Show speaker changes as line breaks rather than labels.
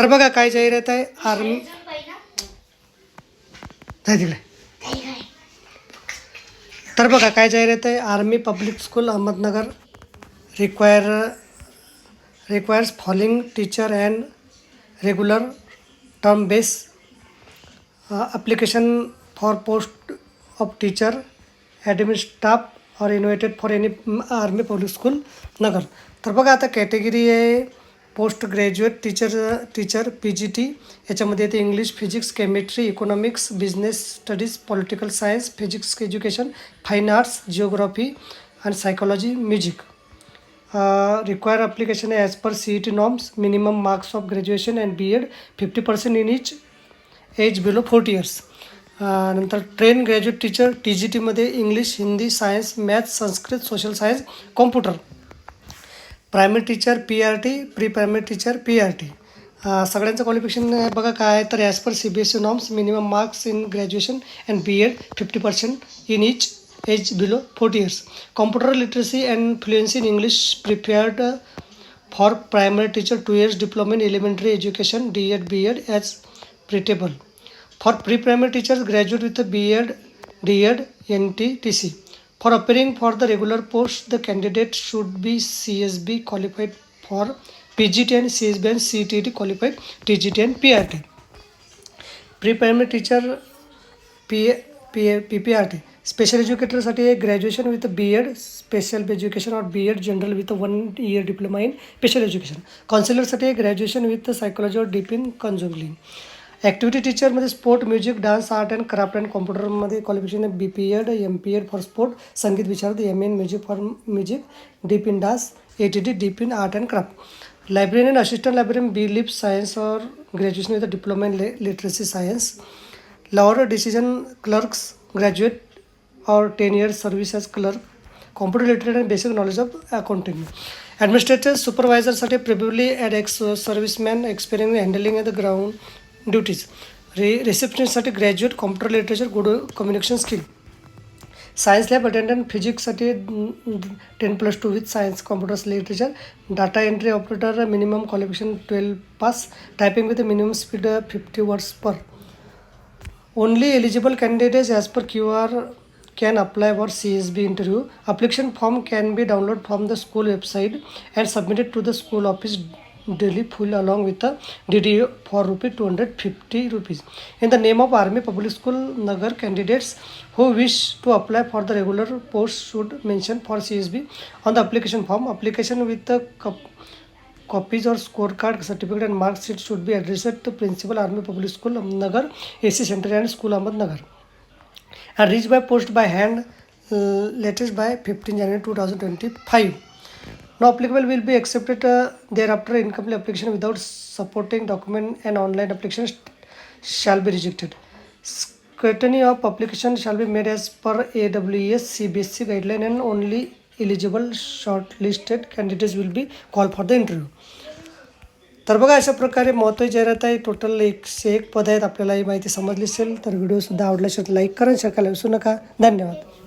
तर बघा काय है आहे आर्म काय तर बघा काय जाहिरात army public school Ahmednagar require requires following teacher and regular term base application for post of teacher admin staff और invited for any army public school Nagar तर बता कैटेगरी है post graduate teacher teacher P G T याच्यामध्ये येते English physics chemistry economics business studies political science physics education fine arts geography and psychology music require application as per C E T norms minimum marks of graduation and B Ed fifty percent in each age below forty years नंतर train graduate teacher T G टीमध्ये English Hindi science maths Sanskrit social science computer primary teacher P R T pre primary teacher P R T सग qualification बघा काय आहे per C B S E norms minimum marks in graduation and B Ed fifty percent in each age below forty years computer literacy and fluency in English prepared for primary teacher two years diploma in elementary education D Ed B Ed as preferable for pre primary teachers graduate with B Ed D Ed N T T C For appearing for the regular post, the candidate should be CSB qualified for PGT and CSB and CTT qualified TGT and PRT. Pre-primary teacher PA, PA, PPRT. Special एज्युकेटरसाठी आहे graduation with B Ed special education or B Ed general with one year diploma in special education काउन्सिलरसाठी आहे graduation with psychology or dip in counselling teacher may sport music dance art and craft and computer may qualification है B P Ed M P Ed for sport संगीत विचारत M N music for music dip in dance A T D dip in art and craft librarian and assistant librarian B Lib science और graduation with diploma in literacy science lower division clerks graduate और ten year service as clerk computer related and basic knowledge of accounting administrator supervisor सुपरवायझरसाठी preferably add ex man experience handling at the ground duties. Receptionist at a graduate, computer literature, good communication skill. Science lab attendant, physics at a 10+2 with science, computers, literature. Data entry operator, minimum qualification 12 pass. Typing with a minimum speed 50 words per. Only eligible candidates as per QR can apply for CSB interview. Application form can be downloaded from the school website and submitted to the school office daily full along with the DDO for rupee 250 rupees. In the name of Army Public School Nagar candidates who wish to apply for the regular post should mention for CSB on the application form. Application with the copies or scorecard certificate and mark sheet should be addressed to Principal Army Public School Nagar, AC Center and School Ahmednagar. And reached by post by hand uh, latest by 15 January 2025. No applicable will be accepted thereafter incomplete application without supporting document and online application shall be rejected scrutiny of application shall be made as per A W S C B S C guideline and only eligible shortlisted candidates will be call for the interview तर बघा अशा प्रकारे महत्त्व जाहिरात आहे total एकशे एक पद आहेत आपल्याला ही माहिती समजली असेल तर व्हिडिओसुद्धा आवडल्याशिवाय लाईक करून शकायला विसरू नका धन्यवाद